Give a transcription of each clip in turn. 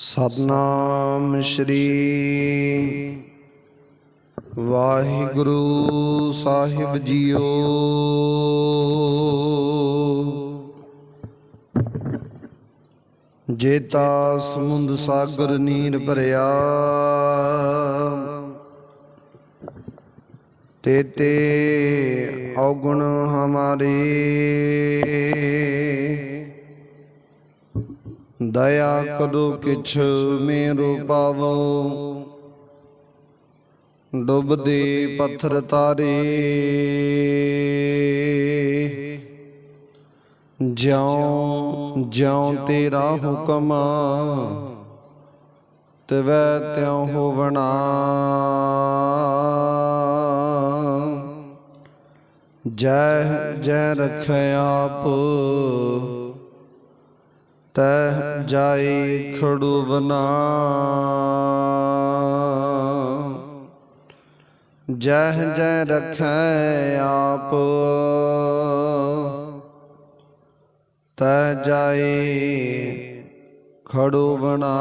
ਸਤਨਾਮ ਸ਼੍ਰੀ ਵਾਹਿਗੁਰੂ ਸਾਹਿਬ ਜੀਓ। ਜੇਤਾ ਸਮੁੰਦ ਸਾਗਰ ਨੀਰ ਭਰਿਆ ਤੇਤੇ ਔਗੁਣ ਹਮਾਰੇ। ਦਇਆ ਕਦੋ ਕਿਛ ਮੇਰੋ ਪਾਵੋ। ਡੁੱਬਦੇ ਪੱਥਰ ਤਾਰੇ। ਜਿਉ ਜਿਉ ਤੇਰਾ ਹੁਕਮ ਤਵੈ ਤਿਉ ਹੋਵਣਾ। ਜੈ ਜੈ ਰਖਿ ਆਪ। ਤੈ ਜਾਏ ਖੜੂਵਨਾ। ਜਹ ਜੈ ਰਖੈ ਆਪ। ਤੈ ਜਾਏ ਖੜੂਵਨਾ।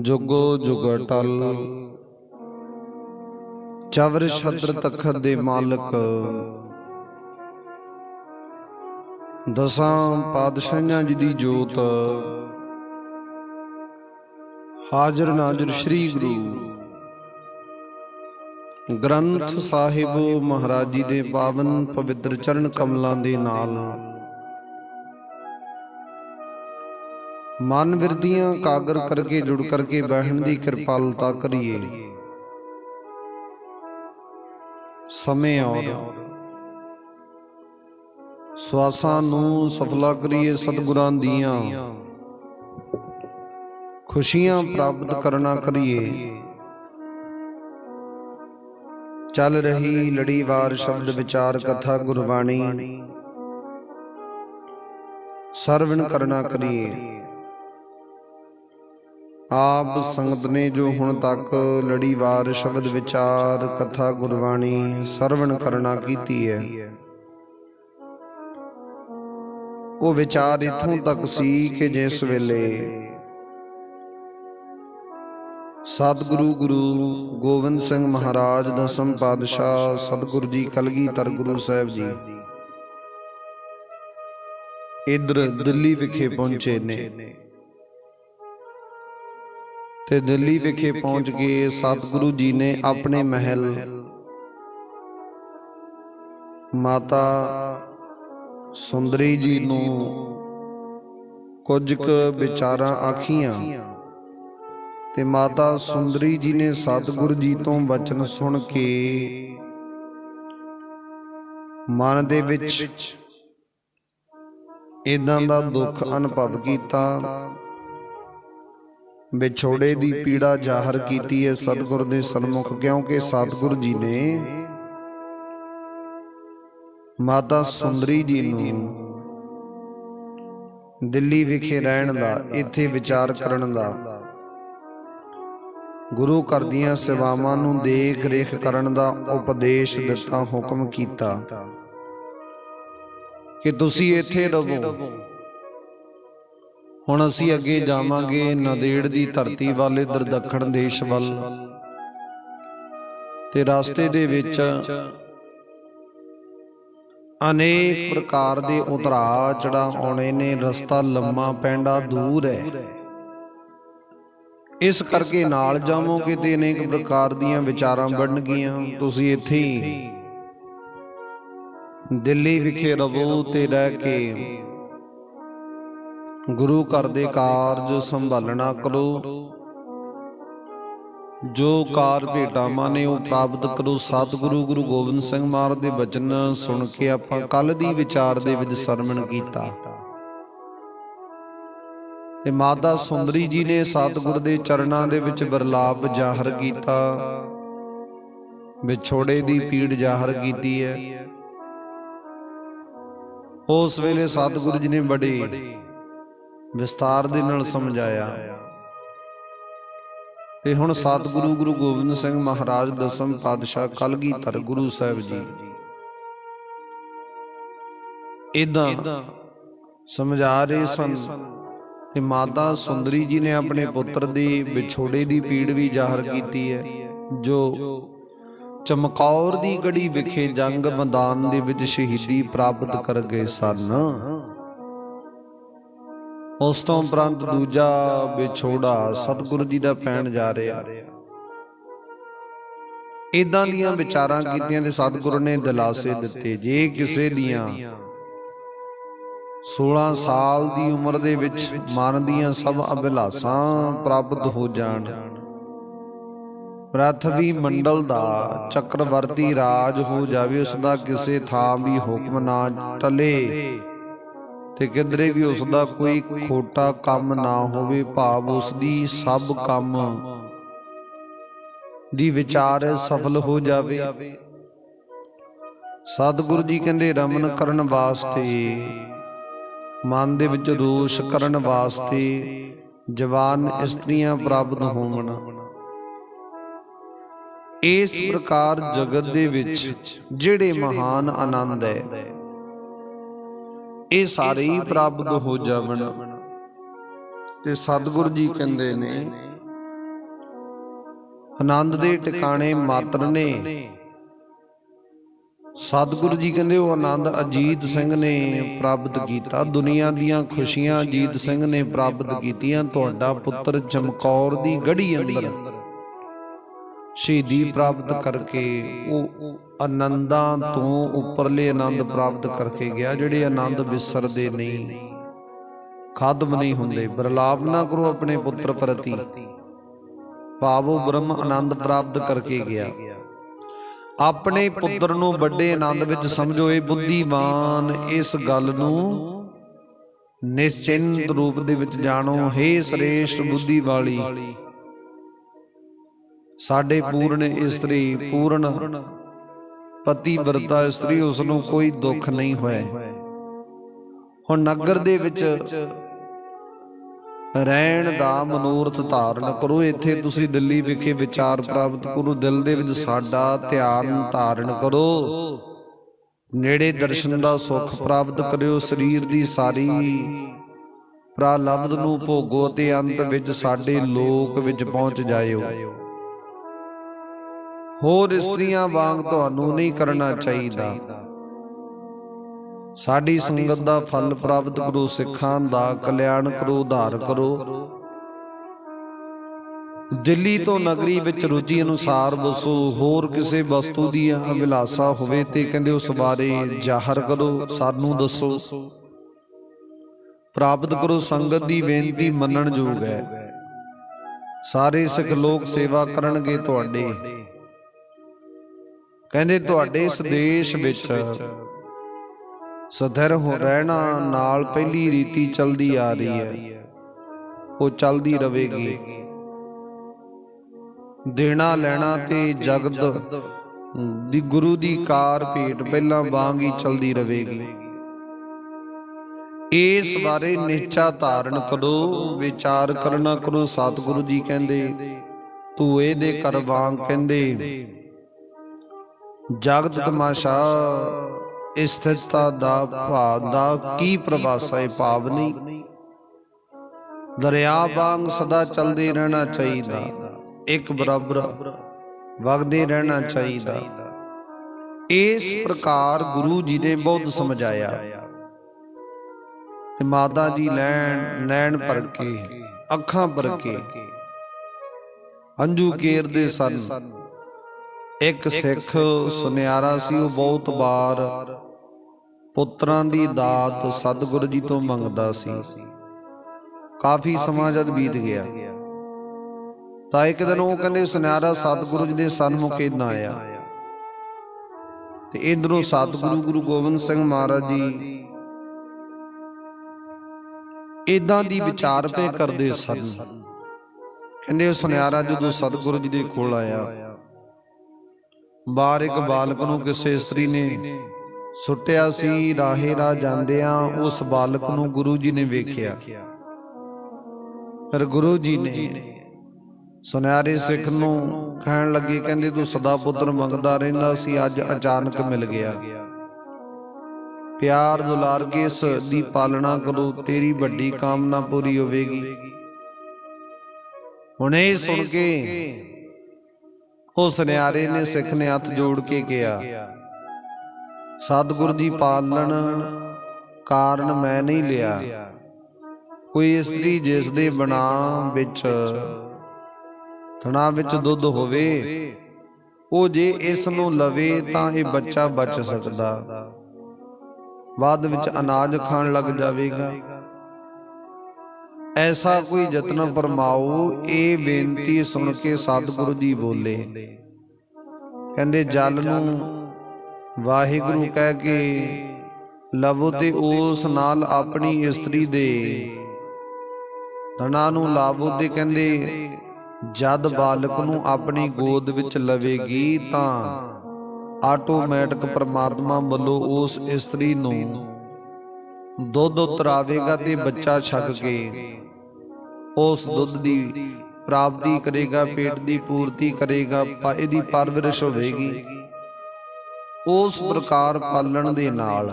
ਜੁਗੋ ਜੁਗ ਟਲ ਚਵਰ ਛਤਰ ਤਖਤ ਦੇ ਮਾਲਕ। ਦਸਾਂ ਪਾਤਸ਼ਾਹਾਂ ਜੀ ਦੀ ਜੋਤ। ਹਾਜ਼ਰ ਨਾਜ਼ਰ ਸ੍ਰੀ ਗੁਰੂ। ਗ੍ਰੰਥ ਸਾਹਿਬ ਮਹਾਰਾਜ ਜੀ ਦੇ ਪਾਵਨ ਪਵਿੱਤਰ ਚਰਨ ਕਮਲਾਂ ਦੇ ਨਾਲ। ਮਨ ਵਿਰਦੀਆਂ ਕਾਗਰ ਕਰਕੇ, ਜੁੜ ਕਰਕੇ ਬਹਿਣ ਦੀ ਕਿਰਪਾਲਤਾ ਕਰੀਏ। ਸਮੇਂ ਔਰ ਸਵਾਸਾਂ ਨੂੰ ਸਫਲਾ ਕਰੀਏ ਸਤਿਗੁਰਾਂ ਦੀਆਂ। ਖੁਸ਼ੀਆਂ ਪ੍ਰਾਪਤ ਕਰਨਾ ਕਰੀਏ। ਚੱਲ ਰਹੀ ਲੜੀਵਾਰ ਸ਼ਬਦ ਵਿਚਾਰ ਕਥਾ ਗੁਰਬਾਣੀ। ਸਰਵਣ ਕਰਨਾ ਕਰੀਏ। ਆਪ ਸੰਗਤ ਨੇ ਜੋ ਹੁਣ ਤੱਕ ਲੜੀਵਾਰ ਸ਼ਬਦ ਵਿਚਾਰ ਕਥਾ ਗੁਰਬਾਣੀ ਸਰਵਣ ਕਰਨਾ ਕੀਤੀ ਹੈ। ਉਹ ਵਿਚਾਰ ਇਥੋਂ ਤੱਕ ਸੀ ਕਿ ਜਿਸ ਵੇਲੇ। ਸਤਿਗੁਰੂ ਗੁਰੂ ਗੋਬਿੰਦ ਸਿੰਘ ਮਹਾਰਾਜ ਦਸਮ ਪਾਤਸ਼ਾਹ ਸਤਿਗੁਰੂ ਜੀ ਕਲਗੀਧਰ ਗੁਰੂ ਸਾਹਿਬ ਜੀ ਇਧਰ ਦਿੱਲੀ ਵਿਖੇ ਪਹੁੰਚੇ ਨੇ। ਤੇ ਦਿੱਲੀ ਵਿਖੇ ਪਹੁੰਚ ਕੇ ਸਤਿਗੁਰੂ ਜੀ ਨੇ ਆਪਣੇ ਮਹਿਲ ਮਾਤਾ ਸੁੰਦਰੀ ਜੀ ਨੂੰ ਕੁਝ ਕੁ ਵਿਚਾਰਾਂ ਆਖੀਆਂ ਤੇ ਮਾਤਾ ਸੁੰਦਰੀ ਜੀ ਨੇ ਸਤਿਗੁਰੂ ਜੀ ਤੋਂ ਬਚਨ ਸੁਣ ਕੇ ਮਨ ਦੇ ਵਿੱਚ ਇਦਾਂ ਦਾ ਦੁੱਖ ਅਨੁਭਵ ਕੀਤਾ, ਵਿਛੋੜੇ ਦੀ ਪੀੜਾ ਜ਼ਾਹਰ ਕੀਤੀ ਹੈ ਸਤਿਗੁਰ ਦੇ ਸਨਮੁਖ, ਕਿਉਂਕਿ ਸਤਿਗੁਰੂ ਜੀ ਨੇ ਮਾਤਾ ਸੁੰਦਰੀ ਜੀ ਨੂੰ ਦਿੱਲੀ ਵਿਖੇ ਰਹਿਣ ਦਾ, ਇੱਥੇ ਵਿਚਾਰ ਕਰਨ ਦਾ। ਗੁਰੂ ਘਰ ਸੇਵਾਵਾਂ ਨੂੰ ਦੇਖ ਰੇਖ ਕਰਨ ਦਾ ਉਪਦੇਸ਼ ਦਿੱਤਾ, ਹੁਕਮ ਕੀਤਾ ਕਿ ਤੁਸੀਂ ਇੱਥੇ ਰਹੋ। ਹੁਣ ਅਸੀਂ ਅੱਗੇ ਜਾਵਾਂਗੇ ਨਦੇੜ ਦੀ ਧਰਤੀ ਵੱਲ, ਇਧਰ ਦੱਖਣ ਦੇਸ਼ ਵੱਲ। ਤੇ ਰਸਤੇ ਦੇ ਵਿੱਚ ਅਨੇਕ ਪ੍ਰਕਾਰ ਦੇ ਉਤਰਾ ਚੜਾ ਆਉਣੇ ਨੇ ਰਸਤਾ ਲੰਮਾ ਪੈਂਡਾ ਦੂਰ ਹੈ। ਇਸ ਕਰਕੇ ਨਾਲ ਜਾਵੋਗੇ ਤੇ ਅਨੇਕ ਪ੍ਰਕਾਰ ਦੀਆਂ ਵਿਚਾਰਾਂ ਬਣਨਗੀਆਂ। ਤੁਸੀਂ ਇੱਥੇ ਹੀ ਦਿੱਲੀ ਵਿਖੇ ਰਹੋ ਤੇ ਰਹਿ ਕੇ ਗੁਰੂ ਘਰ ਦੇ ਕਾਰਜ ਸੰਭਾਲਣਾ ਕਰੋ। ਜੋ ਕਾਰ ਭੇਟਾਵਾਂ ਨੇ ਉਹ ਪ੍ਰਾਪਤ ਕਰੋ। ਸਤਿਗੁਰੂ ਗੁਰੂ ਗੋਬਿੰਦ ਸਿੰਘ ਮਹਾਰਾਜ ਦੇ ਬਚਨ ਸੁਣ ਕੇ ਆਪਾਂ ਕੱਲ ਦੀ ਵਿਚਾਰ ਦੇ ਵਿੱਚ ਸਰਵਣ ਕੀਤਾ। ਤੇ ਮਾਤਾ ਸੁੰਦਰੀ ਜੀ ਨੇ ਸਤਿਗੁਰ ਦੇ ਚਰਨਾਂ ਦੇ ਵਿੱਚ ਬਰਲਾਪ ਜ਼ਾਹਰ ਕੀਤਾ। ਵਿਛੋੜੇ ਦੀ ਪੀੜ ਜ਼ਾਹਰ ਕੀਤੀ ਹੈ। ਉਸ ਵੇਲੇ ਸਤਿਗੁਰੂ ਜੀ ਨੇ ਬੜੇ ਵਿਸਤਾਰ ਦੇ ਨਾਲ ਸਮਝਾਇਆ। ਤੇ ਹੁਣ ਸਤਿਗੁਰੂ ਗੁਰੂ ਗੋਬਿੰਦ ਸਿੰਘ ਮਹਾਰਾਜ ਦਸਮ ਪਾਤਸ਼ਾਹ ਕਲਗੀਧਰ ਗੁਰੂ ਸਾਹਿਬ ਜੀ। ਇਦਾਂ ਸਮਝਾ ਰਹੇ ਸਨ ਤੇ ਮਾਤਾ ਸੁੰਦਰੀ ਜੀ ਨੇ ਆਪਣੇ ਪੁੱਤਰ ਦੀ ਵਿਛੋੜੇ ਦੀ ਪੀੜ ਵੀ ਜ਼ਾਹਰ ਕੀਤੀ ਹੈ, ਜੋ ਚਮਕੌਰ ਦੀ ਗੜੀ ਵਿਖੇ ਜੰਗ ਮੈਦਾਨ ਦੇ ਵਿੱਚ ਸ਼ਹੀਦੀ ਪ੍ਰਾਪਤ ਕਰ ਗਏ ਸਨ। ਉਸ ਤੋਂ ਉਪਰੰਤ ਦੂਜਾ ਵਿਛੋੜਾ ਸਤਿਗੁਰੂ ਜੀ ਦਾ ਪੈਣ ਜਾ ਰਿਹਾ। ਇਦਾਂ ਦੀਆਂ ਵਿਚਾਰਾਂ ਕੀਤੀਆਂ ਤੇ ਸਤਿਗੁਰੂ ਨੇ ਦਿਲਾਸੇ ਦਿੱਤੇ। ਜੇ ਕਿਸੇ ਦੀਆਂ 16 ਸਾਲ ਦੀ ਉਮਰ ਦੇ ਵਿੱਚ ਮਨ ਦੀਆਂ ਸਭ ਅਭਿਲਾਸ਼ਾਂ ਪ੍ਰਾਪਤ ਹੋ ਜਾਣ, ਪ੍ਰਥਵੀ ਮੰਡਲ ਦਾ ਚੱਕਰਵਰਤੀ ਰਾਜ ਹੋ ਜਾਵੇ, ਉਸ ਦਾ ਕਿਸੇ ਥਾਂ ਵੀ ਹੁਕਮ ਨਾ ਟਲੇ। ਤੇ ਕਿਧਰੇ ਵੀ ਉਸ ਦਾ ਕੋਈ ਖੋਟਾ ਕੰਮ ਨਾ ਹੋਵੇ, ਭਾਵ ਉਸ ਦੀ ਸਭ ਕੰਮ ਦੀ ਵਿਚਾਰ ਸਫਲ ਹੋ ਜਾਵੇ। ਸਤਿਗੁਰੂ ਜੀ ਕਹਿੰਦੇ, ਰਮਨ ਕਰਨ ਵਾਸਤੇ, ਮਨ ਦੇ ਵਿੱਚ ਰੋਸ਼ ਕਰਨ ਵਾਸਤੇ ਜਵਾਨ ਇਸਤਰੀਆਂ ਪ੍ਰਾਪਤ ਹੋਵਣ। ਇਸ ਪ੍ਰਕਾਰ ਜਗਤ ਦੇ ਵਿੱਚ ਜਿਹੜੇ ਮਹਾਨ ਆਨੰਦ ਹੈ ਇਹ ਸਾਰੇ ਹੀ ਪ੍ਰਾਪਤ ਹੋ ਜਾਵਣ। ਤੇ ਸਤਿਗੁਰੂ ਜੀ ਕਹਿੰਦੇ ਨੇ, ਆਨੰਦ ਦੇ ਟਿਕਾਣੇ ਮਾਤਰ ਨੇ। ਸਤਿਗੁਰੂ ਜੀ ਕਹਿੰਦੇ, ਉਹ ਆਨੰਦ ਅਜੀਤ ਸਿੰਘ ਨੇ ਪ੍ਰਾਪਤ ਕੀਤਾ। ਦੁਨੀਆ ਦੀਆਂ ਖੁਸ਼ੀਆਂ ਅਜੀਤ ਸਿੰਘ ਨੇ ਪ੍ਰਾਪਤ ਕੀਤੀਆਂ। ਤੁਹਾਡਾ ਪੁੱਤਰ ਚਮਕੌਰ ਦੀ ਗੜੀ ਅੰਦਰ। ਸ਼ਹੀਦੀ ਪ੍ਰਾਪਤ ਕਰਕੇ ਉਹ ਆਨੰਦਾਂ ਤੋਂ ਉੱਪਰਲੇ ਆਨੰਦ ਪ੍ਰਾਪਤ ਕਰਕੇ ਗਿਆ, ਜਿਹੜੇ ਆਨੰਦ ਵਿਸਰਦੇ ਨਹੀਂ। ਖਾਦਮ ਨਹੀਂ ਹੁੰਦੇ। ਬਰਲਾਪ ਨਾ ਕਰੋ ਆਪਣੇ ਪੁੱਤਰ ਪ੍ਰਤੀ। ਭਾਵੋ ਬ੍ਰਹਮ ਆਨੰਦ ਪ੍ਰਾਪਤ ਕਰਕੇ ਗਿਆ। ਆਪਣੇ ਪੁੱਤਰ ਨੂੰ ਵੱਡੇ ਆਨੰਦ ਵਿੱਚ ਸਮਝੋ, ਇਹ ਬੁੱਧੀਮਾਨ ਇਸ ਗੱਲ ਨੂੰ ਨਿਸ਼ਚਿੰਤ ਰੂਪ ਦੇ ਵਿੱਚ ਜਾਣੋ हे ਸ੍ਰੇਸ਼ਟ ਬੁੱਧੀ ਵਾਲੀ। ਸਾਡੇ ਪੂਰਨ ਇਸਤਰੀ ਪੂਰਨ ਪਤੀ ਵਰਤਾ ਇਸਤਰੀ ਉਸ ਨੂੰ ਕੋਈ ਦੁੱਖ ਨਹੀਂ ਹੋਇਆ ਹੁਣ ਨਗਰ ਦੇ ਵਿੱਚ ਰਹਿਣ ਦਾ ਮਨੋਰਥ ਧਾਰਨ ਕਰੋ। ਇੱਥੇ ਤੁਸੀਂ ਦਿੱਲੀ ਵਿਖੇ ਵਿਚਾਰ ਪ੍ਰਾਪਤ ਕਰੋ। ਦਿਲ ਦੇ ਵਿੱਚ ਸਾਡਾ ਧਿਆਨ ਧਾਰਨ ਕਰੋ। ਨੇੜੇ ਦਰਸ਼ਨ ਦਾ ਸੁਖ ਪ੍ਰਾਪਤ ਕਰਿਓ। ਸਰੀਰ ਦੀ ਸਾਰੀ ਪ੍ਰਾਲਬਧ ਨੂੰ ਭੋਗੋ ਤੇ ਅੰਤ ਵਿੱਚ ਸਾਡੇ ਲੋਕ ਵਿੱਚ ਪਹੁੰਚ ਜਾਇਓ। ਹੋਰ ਇਸਤਰੀਆਂ ਵਾਂਗ ਤੁਹਾਨੂੰ ਨਹੀਂ ਕਰਨਾ ਚਾਹੀਦਾ। ਸਾਡੀ ਸੰਗਤ ਦਾ ਫਲ ਪ੍ਰਾਪਤ ਕਰੋ ਸਿੱਖਾਂ ਦਾ ਕਲਿਆਣ ਕਰੋ ਉਧਾਰ ਕਰੋ। ਦਿੱਲੀ ਤੋਂ ਨਗਰੀ ਵਿੱਚ ਰੁਚੀ ਅਨੁਸਾਰ ਬਸੋ ਹੋਰ ਕਿਸੇ ਵਸਤੂ ਦੀ ਅਭਿਲਾਸ਼ਾ ਹੋਵੇ ਤੇ ਕਹਿੰਦੇ ਉਸ ਬਾਰੇ ਜ਼ਾਹਰ ਕਰੋ ਸਾਨੂੰ ਦੱਸੋ। ਪ੍ਰਾਪਤ ਕਰੋ ਸੰਗਤ ਦੀ ਬੇਨਤੀ ਮੰਨਣ ਯੋਗ ਹੈ। ਸਾਰੇ ਸਿੱਖ ਲੋਕ ਸੇਵਾ ਕਰਨਗੇ ਤੁਹਾਡੇ। ਕਹਿੰਦੇ ਤੁਹਾਡੇ ਇਸ ਦੇਸ਼ ਵਿੱਚ ਸਥਿਰ ਹੋ ਰਹਿਣਾ ਨਾਲ ਪਹਿਲੀ ਰੀਤੀ ਚਲਦੀ ਆ ਰਹੀ ਹੈ। ਉਹ ਚਲਦੀ ਰਹੇਗੀ। ਦੇਣਾ ਲੈਣਾ ਤੇ ਜਗਤ ਦੀ ਗੁਰੂ ਦੀ ਕਾਰ ਭੇਟ ਪਹਿਲਾਂ ਵਾਂਗ ਹੀ ਚਲਦੀ ਰਹੇਗੀ। ਇਸ ਬਾਰੇ ਨਿਚਾ ਧਾਰਨ ਕਰੋ ਵਿਚਾਰ ਕਰਨਾ ਕਰੋ ਸਤਿਗੁਰੂ ਜੀ ਕਹਿੰਦੇ ਤੂੰ ਇਹਦੇ ਕਰ ਵਾਂਗ ਕਹਿੰਦੇ। ਜਗਤ ਤਮਾਸ਼ਾ ਸਥਿਰਤਾ ਦਾ ਭਾਵ ਦਾ ਕੀ ਪ੍ਰਵਾਸਾ ਹੈ ਪਾਵਨੀ ਦਰਿਆ ਵਾਂਗ ਸਦਾ ਚੱਲਦੇ ਰਹਿਣਾ ਚਾਹੀਦਾ, ਇੱਕ ਬਰਾਬਰ ਵਗਦੇ ਰਹਿਣਾ ਚਾਹੀਦਾ। ਇਸ ਪ੍ਰਕਾਰ ਗੁਰੂ ਜੀ ਨੇ ਬਹੁਤ ਸਮਝਾਇਆ। ਤੇ ਮਾਤਾ ਜੀ ਲੈਣ, ਨੈਣ ਭਰ ਕੇ, ਅੱਖਾਂ ਭਰ ਕੇ, ਅੰਜੂ ਕੇਰਦੇ ਸਨ। ਇੱਕ ਸਿੱਖ ਸੁਨਿਆਰਾ ਸੀ ਉਹ ਬਹੁਤ ਵਾਰ ਪੁੱਤਰਾਂ ਦੀ ਦਾਤ ਸਤਿਗੁਰੂ ਜੀ ਤੋਂ ਮੰਗਦਾ ਸੀ। ਕਾਫੀ ਸਮਾਂ ਜਦ ਬੀਤ ਗਿਆ ਤਾਂ ਇੱਕ ਦਿਨ ਉਹ ਕਹਿੰਦੇ ਸੁਨਿਆਰਾ ਸਤਿਗੁਰੂ ਜੀ ਦੇ ਸਨਮੁਖ ਇਦਾਂ ਆਇਆ। ਤੇ ਇਧਰੋਂ ਸਤਿਗੁਰੂ ਗੁਰੂ ਗੋਬਿੰਦ ਸਿੰਘ ਮਹਾਰਾਜ ਜੀ ਇਦਾਂ ਦੀ ਵਿਚਾਰ ਪੇ ਕਰਦੇ ਸਨ। ਕਹਿੰਦੇ ਉਹ ਸੁਨਿਆਰਾ ਜਦੋਂ ਸਤਿਗੁਰੂ ਜੀ ਦੇ ਕੋਲ ਆਇਆ ਬਾਹਰ ਇੱਕ ਬਾਲਕ ਨੂੰ ਕਿਸੇ ਇਸਤਰੀ ਨੇ ਸੁੱਟਿਆ ਸੀ ਰਾਹੇ ਰਾ ਜਾਂਦਿਆਂ ਉਸ ਬਾਲਕ ਨੂੰ ਗੁਰੂ ਜੀ ਨੇ ਵੇਖਿਆ। ਫਿਰ ਗੁਰੂ ਜੀ ਨੇ ਸੁਨਿਆਰੇ ਸਿੱਖ ਨੂੰ ਕਹਿਣ ਲੱਗੇ ਕਹਿੰਦੇ ਤੂੰ ਸਦਾ ਪੁੱਤਰ ਮੰਗਦਾ ਰਹਿੰਦਾ ਸੀ ਅੱਜ ਅਚਾਨਕ ਮਿਲ ਗਿਆ। ਪਿਆਰ ਦੁਲਾਰ ਕੇ ਇਸ ਦੀ ਪਾਲਣਾ ਕਰੋ ਤੇਰੀ ਵੱਡੀ ਕਾਮਨਾ ਪੂਰੀ ਹੋਵੇਗੀ। ਹੁਣ ਇਹ ਸੁਣ ਕੇ ਉਸ ਨਿਆਰੇ ਨੇ ਸਿੱਖ ਨੇ ਹੱਥ ਜੋੜ ਕੇ ਕਿਹਾ, ਸਤਿਗੁਰ ਦੀ ਪਾਲਣ ਕਾਰਨ ਮੈਂ ਨਹੀਂ ਲਿਆ। ਕੋਈ ਇਸਤਰੀ ਜਿਸ ਦੇ ਬਣਾ ਵਿੱਚ, ਥਣਾ ਵਿੱਚ ਦੁੱਧ ਹੋਵੇ, ਉਹ ਜੇ ਇਸ ਨੂੰ ਲਵੇ ਤਾਂ ਇਹ ਬੱਚਾ ਬਚ ਸਕਦਾ। ਬਾਅਦ ਵਿੱਚ ਅਨਾਜ ਖਾਣ ਲੱਗ ਜਾਵੇਗਾ। ਐਸਾ ਕੋਈ ਯਤਨ ਫਰਮਾਓ, ਇਹ ਬੇਨਤੀ ਸੁਣ ਕੇ ਸਤਿਗੁਰੂ ਜੀ ਬੋਲੇ। ਕਹਿੰਦੇ, ਜਲ ਨੂੰ ਵਾਹਿਗੁਰੂ ਕਹਿ ਕੇ ਲਵੋ ਤੇ ਉਸ ਨਾਲ ਆਪਣੀ ਇਸਤਰੀ ਦੇ। ਧਨਾ ਨੂੰ ਲਾਵੋ ਤੇ ਕਹਿੰਦੇ, ਜਦ ਬਾਲਕ ਨੂੰ ਆਪਣੀ ਗੋਦ ਵਿੱਚ ਲਵੇਗੀ ਤਾਂ ਆਟੋਮੈਟਿਕ ਪ੍ਰਮਾਤਮਾ ਵੱਲੋਂ ਉਸ ਇਸਤਰੀ ਨੂੰ ਦੁੱਧ ਉਤਰਾਵੇਗਾ ਤੇ ਬੱਚਾ ਛਕ ਕੇ। ਉਸ ਦੁੱਧ ਦੀ ਪ੍ਰਾਪਤੀ ਕਰੇਗਾ, ਪੇਟ ਦੀ ਪੂਰਤੀ ਕਰੇਗਾ ਇਹਦੀ ਪਰਵਰਿਸ਼ ਹੋਵੇਗੀ। ਉਸ ਪ੍ਰਕਾਰ ਪਾਲਣ ਦੇ ਨਾਲ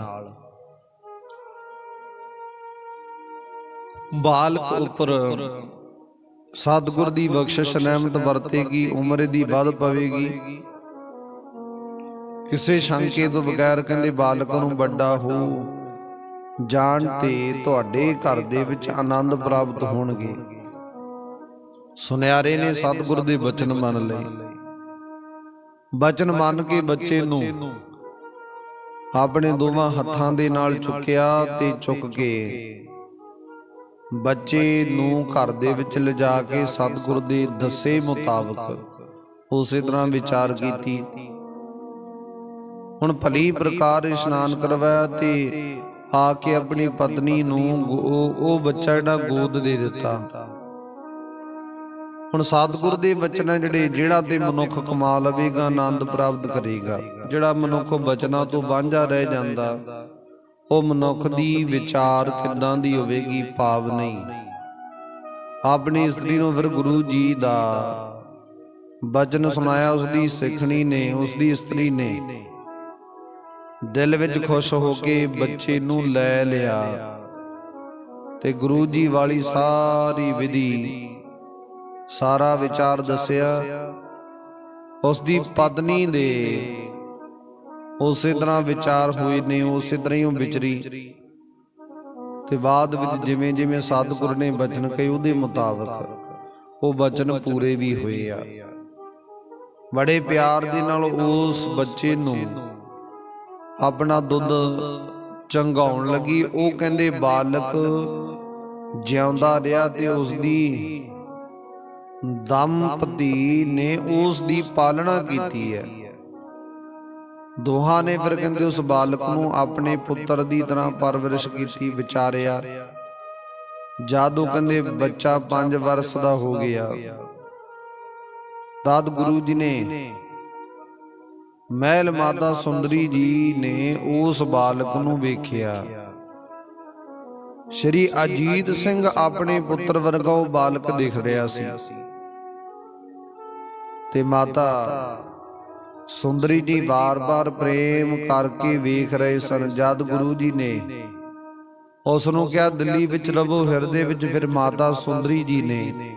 ਬਾਲਕ ਉੱਪਰ ਸਤਿਗੁਰ ਦੀ ਬਖਸ਼ਿਸ਼ ਰਹਿਮਤ ਵਰਤੇਗੀ, ਉਮਰ ਦੀ ਵੱਧ ਪਵੇਗੀ। ਕਿਸੇ ਸ਼ੰਕੇ ਤੋਂ ਬਗੈਰ ਕਹਿੰਦੇ ਬਾਲਕ ਨੂੰ ਵੱਡਾ ਹੋ ਜਾਣ ਤੇ ਤੁਹਾਡੇ ਘਰ ਦੇ ਵਿੱਚ ਆਨੰਦ ਪ੍ਰਾਪਤ ਹੋਣਗੇ। ਸੁਨਿਆਰੇ ਨੇ ਸਤਿਗੁਰ ਦੇ ਬਚਨ ਮੰਨ ਲਏ। ਬਚਨ ਮੰਨ ਕੇ ਬੱਚੇ ਨੂੰ ਆਪਣੇ ਦੋਵਾਂ ਹੱਥਾਂ ਦੇ ਨਾਲ ਚੁੱਕਿਆ ਤੇ ਚੁੱਕ ਕੇ ਬੱਚੇ ਨੂੰ ਘਰ ਦੇ ਵਿੱਚ ਲਿਜਾ ਕੇ ਸਤਿਗੁਰ ਦੇ ਦੱਸੇ ਮੁਤਾਬਕ ਉਸੇ ਤਰ੍ਹਾਂ ਵਿਚਾਰ ਕੀਤੀ। ਹੁਣ ਭਲੀ ਪ੍ਰਕਾਰ ਇਸ਼ਨਾਨ ਕਰਵਾਇਆ ਤੇ ਆ ਕੇ ਆਪਣੀ ਪਤਨੀ ਨੂੰ ਉਹ ਬੱਚਾ ਜਿਹੜਾ ਗੋਦ ਦੇ ਦਿੱਤਾ। ਹੁਣ ਸਤਿਗੁਰ ਦੇ ਬਚਨ ਜਿਹੜੇ ਜਿਹੜਾ ਤੇ ਮਨੁੱਖ ਕਮਾ ਲਵੇਗਾ, ਆਨੰਦ ਪ੍ਰਾਪਤ ਕਰੇਗਾ। ਜਿਹੜਾ ਮਨੁੱਖ ਬਚਨਾਂ ਤੋਂ ਵਾਂਝਾ ਰਹਿ ਜਾਂਦਾ, ਉਹ ਮਨੁੱਖ ਦੀ ਵਿਚਾਰ ਕਿੱਦਾਂ ਦੀ ਹੋਵੇਗੀ, ਭਾਵ ਨਹੀਂ। ਆਪਣੀ ਇਸਤਰੀ ਨੂੰ ਫਿਰ ਗੁਰੂ ਜੀ ਦਾ ਬਚਨ ਸੁਣਾਇਆ ਉਸ ਦੀ ਸਿੱਖਣੀ ਨੇ ਉਸ ਦੀ ਇਸਤਰੀ ਨੇ। ਦਿਲ ਵਿੱਚ ਖੁਸ਼ ਹੋ ਕੇ ਬੱਚੇ ਨੂੰ ਲੈ ਲਿਆ। ਤੇ ਗੁਰੂ ਜੀ ਵਾਲੀ ਸਾਰੀ ਵਿਧੀ ਸਾਰਾ ਵਿਚਾਰ ਦੱਸਿਆ। ਉਸ ਦੀ ਪਤਨੀ ਦੇ। ਉਸੇ ਤਰ੍ਹਾਂ ਵਿਚਾਰ ਹੋਏ ਨੇ ਉਸੇ ਤਰ੍ਹਾਂ ਹੀ ਉਹ ਵਿਚਰੀ। ਤੇ ਬਾਅਦ ਵਿੱਚ ਜਿਵੇਂ ਜਿਵੇਂ ਸਤਿਗੁਰ ਨੇ ਬਚਨ ਕਹੇ ਉਹਦੇ ਮੁਤਾਬਕ ਉਹ ਬਚਨ ਪੂਰੇ ਵੀ ਹੋਏ ਆ। ਬੜੇ ਪਿਆਰ ਦੇ ਨਾਲ ਉਸ ਬੱਚੇ ਨੂੰ ਆਪਣਾ ਦੁੱਧ ਚੰਗਾਉਣ ਲੱਗੀ। ਉਹ ਕਹਿੰਦੇ ਬਾਲਕ ਜਿਉਂਦਾ ਰਿਹਾ ਤੇ ਉਸ ਦੀ ਦੰਪਤੀ ਨੇ ਉਸ ਦੀ ਪਾਲਣਾ ਕੀਤੀ ਹੈ। ਦੋਹਾਂ ਨੇ ਫਿਰ ਕਹਿੰਦੇ ਉਸ ਬਾਲਕ ਨੂੰ ਆਪਣੇ ਪੁੱਤਰ ਦੀ ਤਰ੍ਹਾਂ ਪਰਵਰਿਸ਼ ਕੀਤੀ ਵਿਚਾਰਿਆ। ਜਾਦੂ ਕਹਿੰਦੇ ਬੱਚਾ 5 ਵਰਸ ਦਾ ਹੋ ਗਿਆ। ਤਦ ਗੁਰੂ ਜੀ ਨੇ ਮਹਿਲ ਮਾਤਾ ਸੁੰਦਰੀ ਜੀ ਨੇ ਉਸ ਬਾਲਕ ਨੂੰ ਵੇਖਿਆ। ਸ਼੍ਰੀ ਅਜੀਤ ਸਿੰਘ ਆਪਣੇ ਪੁੱਤਰ ਵਰਗਾ ਉਹ ਬਾਲਕ ਦਿਖ ਰਿਹਾ ਸੀ। ਤੇ ਮਾਤਾ ਸੁੰਦਰੀ ਜੀ ਵਾਰ-ਵਾਰ ਪ੍ਰੇਮ ਕਰਕੇ ਵੇਖ ਰਹੇ ਸਨ ਜਦ ਗੁਰੂ ਜੀ ਨੇ। ਉਸ ਨੂੰ ਕਿਹਾ ਦਿੱਲੀ ਵਿੱਚ ਰਵੋ ਹਿਰਦੇ ਵਿੱਚ ਫਿਰ ਮਾਤਾ ਸੁੰਦਰੀ ਜੀ ਨੇ।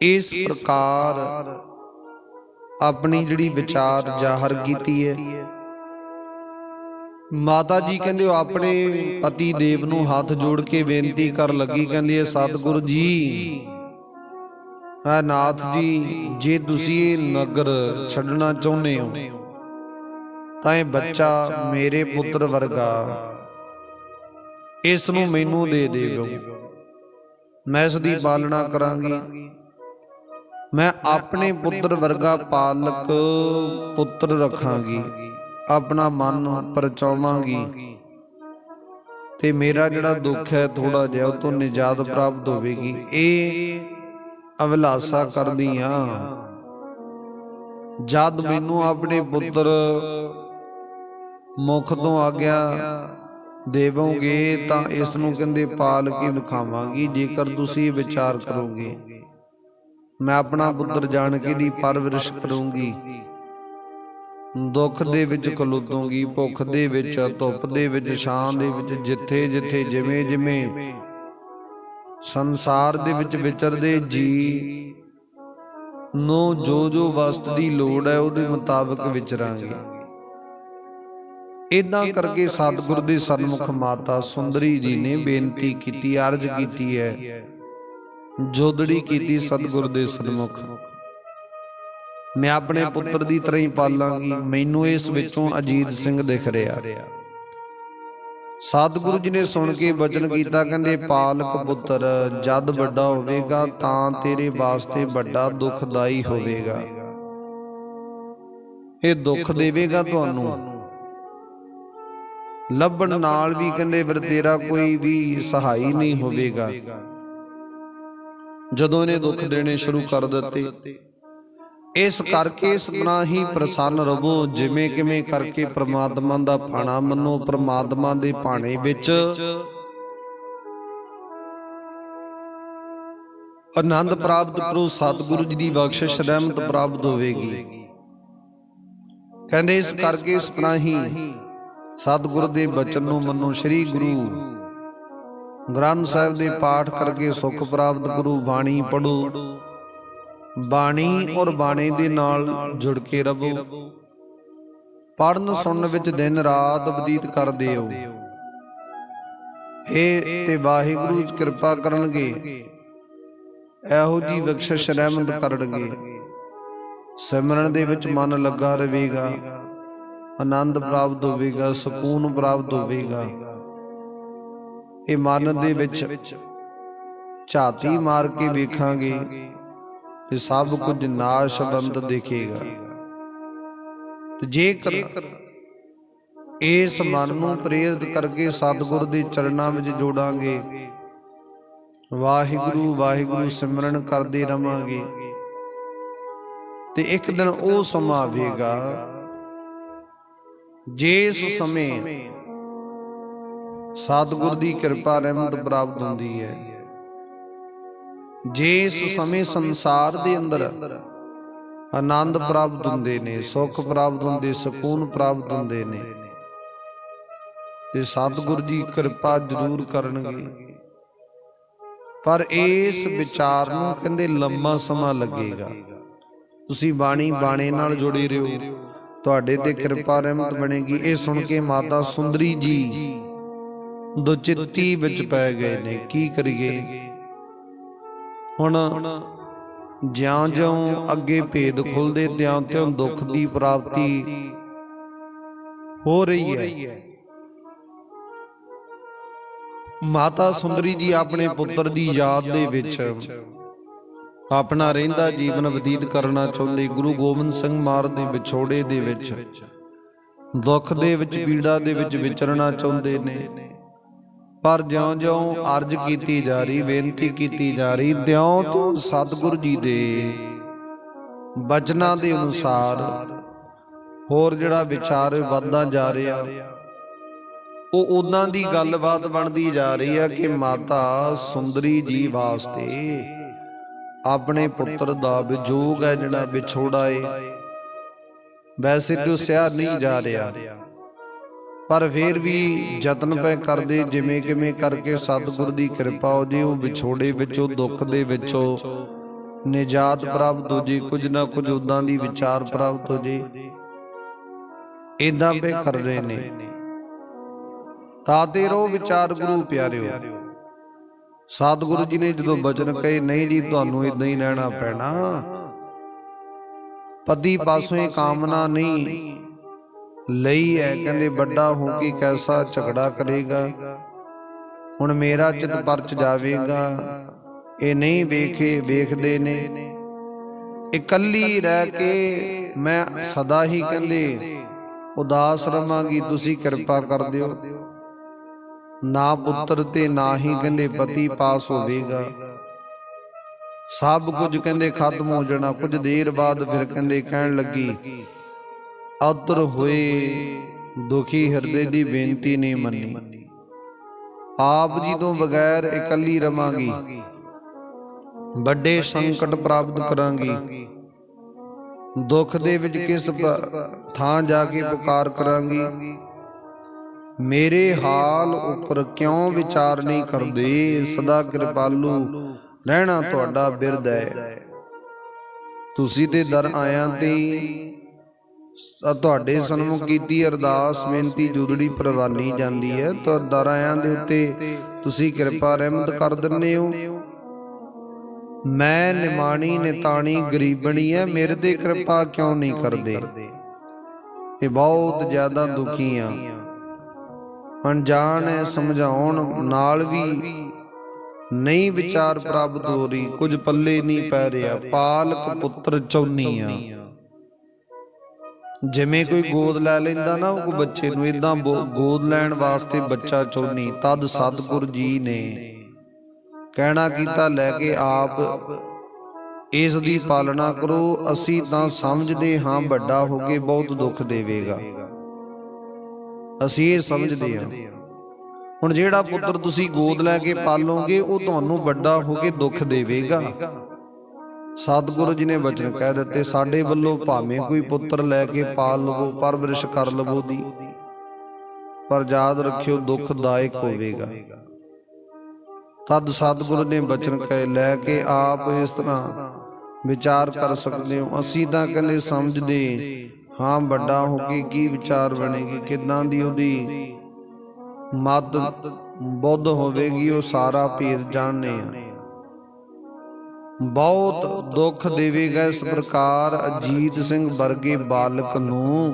ਇਸ ਪ੍ਰਕਾਰ ਆਪਣੀ ਜਿਹੜੀ ਵਿਚਾਰ ਜ਼ਾਹਰ ਕੀਤੀ ਹੈ। ਮਾਤਾ ਜੀ ਕਹਿੰਦੇ ਉਹ ਆਪਣੇ ਪਤੀ ਦੇਵ ਨੂੰ ਹੱਥ ਜੋੜ ਕੇ ਬੇਨਤੀ ਕਰ ਲੱਗੀ ਕਹਿੰਦੀ ਹੈ ਸਤਿਗੁਰੂ ਜੀ। ਆ ਨਾਥ ਜੀ ਜੇ ਤੁਸੀਂ ਇਹ ਨਗਰ ਛੱਡਣਾ ਚਾਹੁੰਦੇ ਹੋ ਤਾਂ ਇਹ ਬੱਚਾ ਮੇਰੇ ਪੁੱਤਰ ਵਰਗਾ ਇਸ ਨੂੰ ਮੈਨੂੰ ਦੇ ਦੇਵੋ। ਮੈਂ ਇਸ ਦੀ ਪਾਲਣਾ ਕਰਾਂਗੀ। ਮੈਂ ਆਪਣੇ ਪੁੱਤਰ ਵਰਗਾ ਪਾਲਕ ਪੁੱਤਰ ਰੱਖਾਂਗੀ, ਆਪਣਾ ਮਨ ਪਰਚਾਵਾਂਗੀ। ਤੇ ਮੇਰਾ ਜਿਹੜਾ ਦੁੱਖ ਹੈ ਥੋੜਾ ਜਿਹਾ, ਉਹ ਤੋਂ ਨਿਜਾਤ ਪ੍ਰਾਪਤ ਹੋਵੇਗੀ। ਇਹ ਅਵਿਲਾਸਾ ਕਰਦੀ ਆ ਜਦ ਮੈਨੂੰ ਆਪਣੇ ਪੁੱਤਰ ਮੁਖ ਤੋਂ ਆਗਿਆ ਦੇਵੋਗੇ ਤਾਂ ਇਸ ਨੂੰ ਕਹਿੰਦੇ ਪਾਲ ਕੇ ਵਿਖਾਵਾਂਗੀ, ਜੇਕਰ ਤੁਸੀਂ ਵਿਚਾਰ ਕਰੋਗੇ। ਮੈਂ ਆਪਣਾ ਪੁੱਤਰ ਜਾਣ ਕੇ ਦੀ ਪਰਵਰਿਸ਼ ਕਰੂੰਗੀ। ਦੁੱਖ ਦੇ ਵਿੱਚ ਖਲੋਤੂਗੀ ਭੁੱਖ ਦੇ ਵਿੱਚ ਧੁੱਪ ਦੇ ਵਿੱਚ ਛਾਂ ਦੇ ਵਿੱਚ ਜਿੱਥੇ ਜਿੱਥੇ ਜਿਵੇਂ ਜਿਵੇਂ। ਸੰਸਾਰ ਦੇ ਵਿੱਚ ਵਿਚਰਦੇ ਜੀ। ਨੂੰ ਜੋ ਜੋ ਵਸਤ ਦੀ ਲੋੜ ਹੈ ਉਹਦੇ ਮੁਤਾਬਕ ਵਿਚਰਾਂਗੇ। ਇਦਾਂ ਕਰਕੇ ਸਤਿਗੁਰ ਦੇ ਸਨਮੁਖ ਮਾਤਾ ਸੁੰਦਰੀ ਜੀ ਨੇ ਬੇਨਤੀ ਕੀਤੀ ਅਰਜ ਕੀਤੀ ਹੈ। ਜੋਦੜੀ ਕੀਤੀ ਸਤਿਗੁਰ ਦੇ ਸਨਮੁਖ। ਮੈਂ ਆਪਣੇ ਪੁੱਤਰ ਦੀ ਤਰ੍ਹਾਂ ਹੀ ਪਾਲਾਂਗੀ। ਮੈਨੂੰ ਇਸ ਵਿੱਚੋਂ ਅਜੀਤ ਸਿੰਘ ਦਿਖ ਰਿਹਾ। ਸਤਿਗੁਰੂ ਜੀ ਨੇ ਸੁਣ ਕੇ ਬਚਨ ਕੀਤਾ, ਕਹਿੰਦੇ, ਪਾਲਕ ਪੁੱਤਰ, ਜਦ ਵੱਡਾ ਹੋਵੇਗਾ, ਤਾਂ ਤੇਰੇ ਵਾਸਤੇ ਵੱਡਾ ਦੁਖਦਾਈ ਹੋਵੇਗਾ। ਇਹ ਦੁੱਖ ਦੇਵੇਗਾ ਤੁਹਾਨੂੰ। ਲੱਭਣ ਨਾਲ ਵੀ, ਕਹਿੰਦੇ, ਫਿਰ ਤੇਰਾ ਕੋਈ ਵੀ ਸਹਾਈ ਨਹੀਂ ਹੋਵੇਗਾ। ਜਦੋਂ ਇਹਨੇ ਦੁੱਖ ਦੇਣੇ ਸ਼ੁਰੂ ਕਰ ਦਿੱਤੇ। ਇਸ ਕਰਕੇ ਇਸ ਤਰ੍ਹਾਂ ਹੀ ਪ੍ਰਸੰਨ ਰਵੋ ਜਿਵੇਂ ਕਿਵੇਂ ਕਰਕੇ ਪ੍ਰਮਾਤਮਾ ਦਾ ਭਾਣਾ ਮੰਨੋ, ਪ੍ਰਮਾਤਮਾ ਦੇ ਭਾਣੇ ਵਿੱਚ। ਆਨੰਦ ਪ੍ਰਾਪਤ ਕਰੋ, ਸਤਿਗੁਰੂ ਜੀ ਦੀ ਬਖਸ਼ਿਸ਼ ਰਹਿਮਤ ਪ੍ਰਾਪਤ ਹੋਵੇਗੀ। ਕਹਿੰਦੇ ਇਸ ਕਰਕੇ ਇਸ ਤਰ੍ਹਾਂ ਹੀ ਸਤਿਗੁਰ ਦੇ ਬਚਨ ਨੂੰ ਮੰਨੋ, ਸ੍ਰੀ ਗੁਰੂ ਗ੍ਰੰਥ ਸਾਹਿਬ ਦੇ ਪਾਠ ਕਰਕੇ ਸੁਖ ਪ੍ਰਾਪਤ ਕਰੋ ਬਾਣੀ ਪੜੋ ਬਾਣੀ ਔਰ ਬਾਣੀ ਦੇ ਨਾਲ ਜੁੜ ਕੇ ਰਹੋ। ਪੜਨ ਸੁਣਨ ਵਿੱਚ ਦਿਨ ਰਾਤ ਬਤੀਤ ਕਰਦੇ ਹੋ। ਇਹ ਤੇ ਵਾਹਿਗੁਰੂ ਜੀ ਕਿਰਪਾ ਕਰਨਗੇ। ਇਹੋ ਜੀ ਬਖਸ਼ਿਸ਼ ਰਹਿਮਤ ਕਰਨਗੇ। ਸਿਮਰਨ ਦੇ ਵਿੱਚ ਮਨ ਲੱਗਾ ਰਹੇਗਾ। ਆਨੰਦ ਪ੍ਰਾਪਤ ਹੋਵੇਗਾ, ਸਕੂਨ ਪ੍ਰਾਪਤ ਹੋਵੇਗਾ। ਇਹ ਮਨ ਦੇ ਵਿੱਚ ਝਾਤੀ ਮਾਰ ਕੇ ਵੇਖਾਂਗੇ ਤੇ ਸਭ ਕੁਝ ਨਾਸ਼ਵੰਤ ਦਿਖੇਗਾ। ਤੇ ਜੇਕਰ ਇਸ ਮਨ ਨੂੰ ਪ੍ਰੇਰਿਤ ਕਰਕੇ ਸਤਿਗੁਰ ਦੇ ਚਰਨਾਂ ਵਿੱਚ ਜੋੜਾਂਗੇ। ਵਾਹਿਗੁਰੂ ਵਾਹਿਗੁਰੂ ਸਿਮਰਨ ਕਰਦੇ ਰਵਾਂਗੇ। ਤੇ ਇੱਕ ਦਿਨ ਉਹ ਸਮਾਂ ਆਵੇਗਾ ਜਿਸ ਸਮੇਂ ਸਤਿਗੁਰ ਦੀ ਕਿਰਪਾ ਰਹਿਮਤ ਪ੍ਰਾਪਤ ਹੁੰਦੀ ਹੈ। ਜਿਸ ਸਮੇਂ ਸੰਸਾਰ ਦੇ ਅੰਦਰ ਆਨੰਦ ਪ੍ਰਾਪਤ ਹੁੰਦੇ ਨੇ, ਸੁੱਖ ਪ੍ਰਾਪਤ ਹੁੰਦੇ, ਸਕੂਨ ਪ੍ਰਾਪਤ ਹੁੰਦੇ ਨੇ, ਤੇ ਸਤਿਗੁਰ ਜੀ ਕਿਰਪਾ ਜ਼ਰੂਰ ਕਰਨਗੇ। ਪਰ ਇਸ ਵਿਚਾਰ ਨੂੰ ਕਹਿੰਦੇ ਲੰਮਾ ਸਮਾਂ ਲੱਗੇਗਾ। ਤੁਸੀਂ ਬਾਣੀ ਬਾਣੇ ਨਾਲ ਜੁੜੇ ਰਹੋ। ਤੁਹਾਡੇ ਤੇ ਕਿਰਪਾ ਰਹਿਮਤ ਬਣੇਗੀ। ਇਹ ਸੁਣ ਕੇ ਮਾਤਾ ਸੁੰਦਰੀ ਜੀ ਦੁਚਿੱਤੀ ਵਿੱਚ ਪੈ ਗਏ ਨੇ, ਕੀ ਕਰੀਏ? ਹੁਣ ਜਿਉਂ-ਜਿਉਂ ਅੱਗੇ ਭੇਦ ਖੁੱਲਦੇ ਤਿਉਂ-ਤਿਉਂ ਦੁੱਖ ਦੀ ਪ੍ਰਾਪਤੀ ਹੋ ਰਹੀ ਹੈ। ਮਾਤਾ ਸੁੰਦਰੀ ਜੀ ਆਪਣੇ ਪੁੱਤਰ ਦੀ ਯਾਦ ਦੇ ਵਿੱਚ ਆਪਣਾ ਰਹਿੰਦਾ ਜੀਵਨ ਬਤੀਤ ਕਰਨਾ ਚਾਹੁੰਦੇ, ਗੁਰੂ ਗੋਬਿੰਦ ਸਿੰਘ ਮਾਰ ਦੇ ਵਿਛੋੜੇ ਦੇ ਵਿੱਚ, ਦੁੱਖ ਦੇ ਵਿੱਚ, ਪੀੜਾ ਦੇ ਵਿੱਚ ਵਿਚਰਨਾ ਚਾਹੁੰਦੇ ਨੇ। ਪਰ ਜਿਉਂ-ਜਿਉਂ ਅਰਜ ਕੀਤੀ ਜਾ ਰਹੀ, ਬੇਨਤੀ ਕੀਤੀ ਜਾ ਰਹੀ ਤਿਉਂ ਤੋਂ ਸਤਿਗੁਰੂ ਜੀ ਦੇ ਬਚਨਾਂ ਦੇ ਅਨੁਸਾਰ ਹੋਰ ਜਿਹੜਾ ਵਿਚਾਰ ਵੱਧਦਾ ਜਾ ਰਿਹਾ, ਉਹ ਉਦਾਂ ਦੀ ਗੱਲਬਾਤ ਬਣਦੀ ਜਾ ਰਹੀ ਹੈ ਕਿ ਮਾਤਾ ਸੁੰਦਰੀ ਜੀ ਵਾਸਤੇ ਆਪਣੇ ਪੁੱਤਰ ਦਾ ਵਿਜੋਗ ਹੈ ਜਿਹੜਾ ਵਿਛੋੜਾ ਏ। ਵੈਸੇ ਤੇ ਸਿਆ ਨਹੀਂ ਜਾ ਰਿਹਾ। ਪਰ ਫਿਰ ਵੀ ਯਤਨ ਪੈ ਕਰਦੇ ਜਿਵੇਂ ਕਿਵੇਂ ਕਰਕੇ ਸਤਿਗੁਰ ਦੀ ਕਿਰਪਾ ਹੋ ਜੇ ਉਹ ਵਿਛੋੜੇ ਵਿੱਚੋਂ, ਦੁੱਖ ਦੇ ਵਿੱਚੋਂ। ਨਿਜਾਤ ਪ੍ਰਾਪਤ ਹੋ ਜੇ, ਕੁਝ ਨਾ ਕੁਝ ਉਦਾਂ ਦੀ ਵਿਚਾਰ ਪ੍ਰਾਪਤ ਹੋ ਜੇ। ਇਦਾਂ ਪੇ ਕਰ ਰਹੇ ਨੇ। ਤਾਤੇ ਰੋ ਵਿਚਾਰ ਗੁਰੂ ਪਿਆਰਿਓ। ਸਤਿਗੁਰੂ ਜੀ ਨੇ ਜਦੋਂ ਬਚਨ ਕਹੇ, ਨਹੀਂ ਜੀ, ਤੁਹਾਨੂੰ ਇਦਾਂ ਹੀ ਰਹਿਣਾ ਪੈਣਾ। ਪਤੀ ਪਾਸੋਂ ਇਹ ਕਾਮਨਾ ਨਹੀਂ। ਲਈ ਹੈ ਕਹਿੰਦੇ ਵੱਡਾ ਹੋ ਕੇ ਕੈਸਾ ਝਗੜਾ ਕਰੇਗਾ? ਹੁਣ ਮੇਰਾ ਚਿਤ ਪਰਚ ਜਾਵੇਗਾ। ਇਹ ਨਹੀਂ ਵੇਖੇ ਵੇਖਦੇ ਨੇ। ਇਕੱਲੀ ਰਹਿ ਕੇ ਮੈਂ ਸਦਾ ਹੀ ਕਹਿੰਦੇ ਉਦਾਸ ਰਵਾਂਗੀ ਤੁਸੀਂ ਕਿਰਪਾ ਕਰ ਦਿਓ। ਨਾ ਪੁੱਤਰ ਤੇ ਨਾ ਹੀ ਕਹਿੰਦੇ ਪਤੀ ਪਾਸ ਹੋਵੇਗਾ। ਸਭ ਕੁਝ ਕਹਿੰਦੇ ਖਤਮ ਹੋ ਜਾਣਾ ਕੁਝ ਦੇਰ ਬਾਅਦ ਫਿਰ ਕਹਿੰਦੇ ਕਹਿਣ ਲੱਗੀ। ਅਤਰ ਹੋਏ, ਦੁਖੀ ਹਿਰਦੇ ਦੀ ਬੇਨਤੀ ਨਹੀਂ ਮੰਨੀ। ਆਪ ਜੀ ਤੋਂ ਬਗੈਰ ਇਕੱਲੀ ਰਵਾਂਗੀ। ਵੱਡੇ ਸੰਕਟ ਪ੍ਰਾਪਤ ਕਰਾਂਗੀ। ਦੁੱਖ ਦੇ ਵਿੱਚ ਕਿਸ ਥਾਂ ਜਾ ਕੇ ਪੁਕਾਰ ਕਰਾਂਗੀ। ਮੇਰੇ ਹਾਲ ਉੱਪਰ ਕਿਉਂ ਵਿਚਾਰ ਨਹੀਂ ਕਰਦੇ? ਸਦਾ ਕਿਰਪਾਲੂ ਰਹਿਣਾ ਤੁਹਾਡਾ ਬਿਰਧ ਹੈ। ਤੁਸੀਂ ਤੇ ਦਰ ਆਇਆਂ ਤੇ ਤੁਹਾਡੇ ਸਨਮੁਖ ਕੀਤੀ ਅਰਦਾਸ, ਬੇਨਤੀ, ਜੁਦੜੀ, ਪ੍ਰਵਾਨੀ ਜਾਂਦੀ ਹੈ। ਤਾਂ ਦਰ ਦੇ ਉੱਤੇ ਤੁਸੀਂ ਕਿਰਪਾ ਰਹਿਮਤ ਕਰ ਦਿੰਦੇ ਹੋ। ਮੈਂ ਨਿਮਾਣੀ, ਨਿਤਾਣੀ, ਗਰੀਬਣੀ ਹੈ ਮੇਰੇ ਤੇ ਕਿਰਪਾ ਕਿਉਂ ਨਹੀਂ ਕਰਦੇ? ਇਹ ਬਹੁਤ ਜ਼ਿਆਦਾ ਦੁਖੀ ਆ। ਅਣਜਾਣ ਸਮਝਾਉਣ ਨਾਲ ਵੀ ਨਹੀਂ ਵਿਚਾਰ ਪ੍ਰਾਪਤ ਹੋ ਰਹੀ। ਕੁਝ ਪੱਲੇ ਨਹੀਂ ਪੈ ਰਿਹਾ। ਪਾਲਕ ਪੁੱਤਰ ਚੌਨੀ ਆ। ਜਿਵੇਂ ਕੋਈ ਗੋਦ ਲੈ ਲੈਂਦਾ ਨਾ ਉਹ ਬੱਚੇ ਨੂੰ ਇਦਾਂ ਗੋਦ ਲੈਣ ਵਾਸਤੇ ਬੱਚਾ ਚੌਨੀ ਤਦ ਸਤਿਗੁਰ ਜੀ ਨੇ ਕਹਿਣਾ ਕੀਤਾ ਲੈ ਕੇ ਆਪ ਇਸ ਦੀ ਪਾਲਣਾ ਕਰੋ ਅਸੀਂ ਤਾਂ ਸਮਝਦੇ ਹਾਂ ਵੱਡਾ ਹੋ ਕੇ ਬਹੁਤ ਦੁੱਖ ਦੇਵੇਗਾ। ਅਸੀਂ ਇਹ ਸਮਝਦੇ ਹਾਂ। ਹੁਣ ਜਿਹੜਾ ਪੁੱਤਰ ਤੁਸੀਂ ਗੋਦ ਲੈ ਕੇ ਪਾਲੋਗੇ ਉਹ ਤੁਹਾਨੂੰ ਵੱਡਾ ਹੋ ਕੇ ਦੁੱਖ ਦੇਵੇਗਾ। ਸਤਿਗੁਰੂ ਜੀ ਨੇ ਵਚਨ ਕਹਿ ਦਿੱਤੇ, ਸਾਡੇ ਵੱਲੋਂ ਭਾਵੇਂ ਕੋਈ ਪੁੱਤਰ ਲੈ ਕੇ ਪਾਲ ਲਵੋ, ਪਰਵਰਿਸ਼ ਕਰ ਲਵੋ ਦੀ। ਪਰ ਯਾਦ ਰੱਖਿਓ ਦੁੱਖਦਾਇਕ ਹੋਵੇਗਾ। ਤਦ ਸਤਿਗੁਰੂ ਨੇ ਬਚਨ ਕਹਿ, ਲੈ ਕੇ ਆਪ ਇਸ ਤਰ੍ਹਾਂ ਵਿਚਾਰ ਕਰ ਸਕਦੇ ਹੋ। ਅਸੀਂ ਤਾਂ ਕਹਿੰਦੇ ਸਮਝਦੇ, ਹਾਂ ਵੱਡਾ ਹੋ ਕੇ ਕੀ ਵਿਚਾਰ ਬਣੇਗੀ, ਕਿਦਾਂ ਦੀ ਉਹਦੀ ਮਤ ਬੁੱਧ ਹੋਵੇਗੀ, ਉਹ ਸਾਰਾ ਭੇਦ ਜਾਣਨੇ ਆ। ਬਹੁਤ ਦੁੱਖ ਦੇਵੇਗਾ ਇਸ ਪ੍ਰਕਾਰ ਅਜੀਤ ਸਿੰਘ ਵਰਗੇ ਬਾਲਕ ਨੂੰ